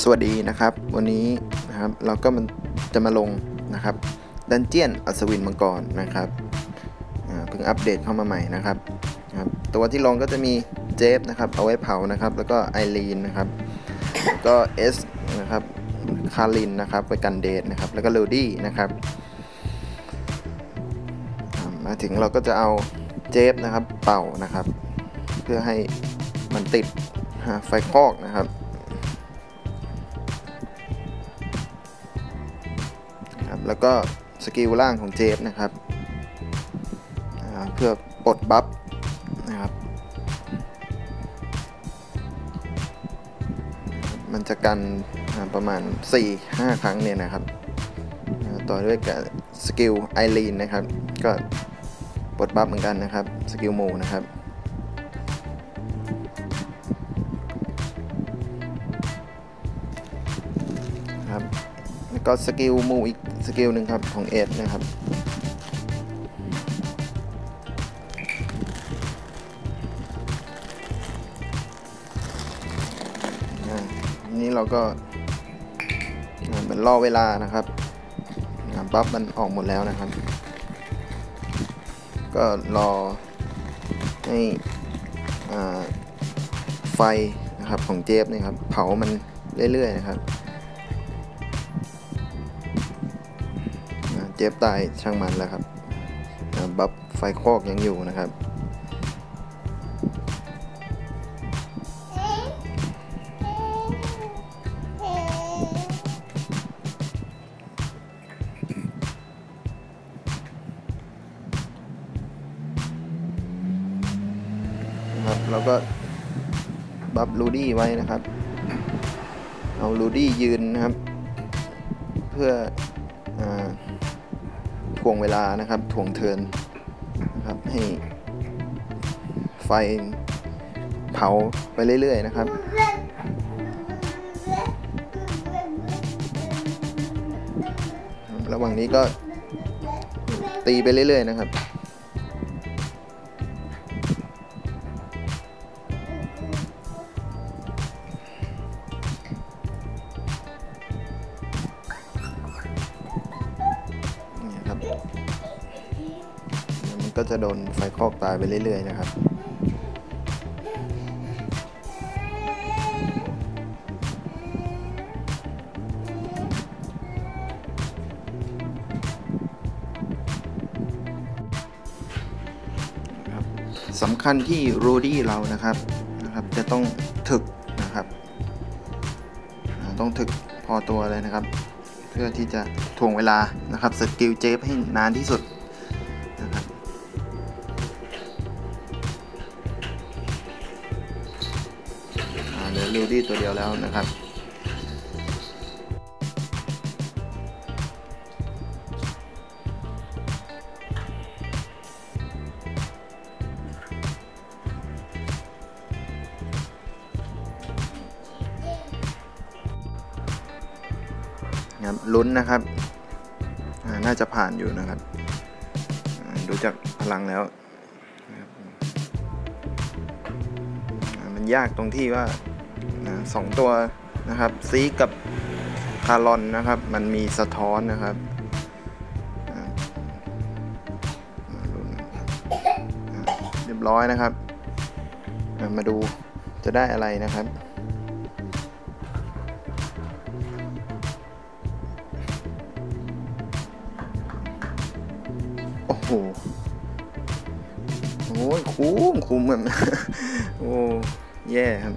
สวัสดีนะครับ วันนี้นะครับเราก็มันจะมาลงนะครับดันเจียนอัศวินมังกรนะครับเพิ่งอัปเดตเข้ามาใหม่นะครับนะครับตัวที่ลงก็จะมีเจฟนะครับเอาไว้เผานะครับ แล้วก็ไอรีนนะครับแล้วก็เอสนะครับคารินนะครับไว้กันเดทนะครับ แล้วก็ลูดี้นะครับมาถึงเราก็จะเอาเจฟนะครับเป่านะครับ เพื่อให้มันติดไฟคอกนะครับ แล้วก็สกิลล่างของเจฟนะครับเพื่อปลดบัฟนะครับ มันจะกันประมาณ 4-5 ครั้งเนี่ยนะครับ ต่อด้วยกับสกิลไอรีนนะครับ ก็ปลดบัฟเหมือนกันนะครับ สกิลโมนะครับ ก็สกิลมูอีกสกิลหนึ่งครับของเอสนะครับอ่านี่เราก็เหมือนรอเวลานะครับบัฟมันออกหมดแล้วนะครับ ก็รอให้อ่าไฟนะครับของเจฟนี่ครับ เผามันเรื่อยๆนะครับ เจฟตายช่างมันแล้วครับบัฟไฟคอกยังอยู่นะครับนะครับเราก็บัฟลูดี้ไว้นะครับ เอาลูดี้ยืนนะครับ เพื่ออ ทวงเวลานะครับทวงเทินนะครับให้ไฟเผาไปเรื่อยๆนะครับระหว่างนี้ก็ตีไปเรื่อยๆนะครับ ก็จะโดนไฟคอกตายไปเรื่อยๆนะครับสำคัญที่รูดี้เรานะครับนะครับ จะต้องถึกนะครับต้องถึกพอตัวเลยนะครับ เพื่อที่จะถ่วงเวลานะครับสกิลเจฟให้นานที่สุด เหลือลูดี้ตัวเดียวแล้วนะครับครับลุ้นนะครับ น่าจะผ่านอยู่นะครับ ดูจากพลังแล้ว มันยากตรงที่ว่า อ่าสองตัวนะครับซีกับคารอนนะครับ มันมีสะท้อนนะครับเรียบร้อยนะครับ มาดูจะได้อะไรนะครับโอ้โหโอ้ยคุ้มคุ้มแบบโอ้แย่ครับ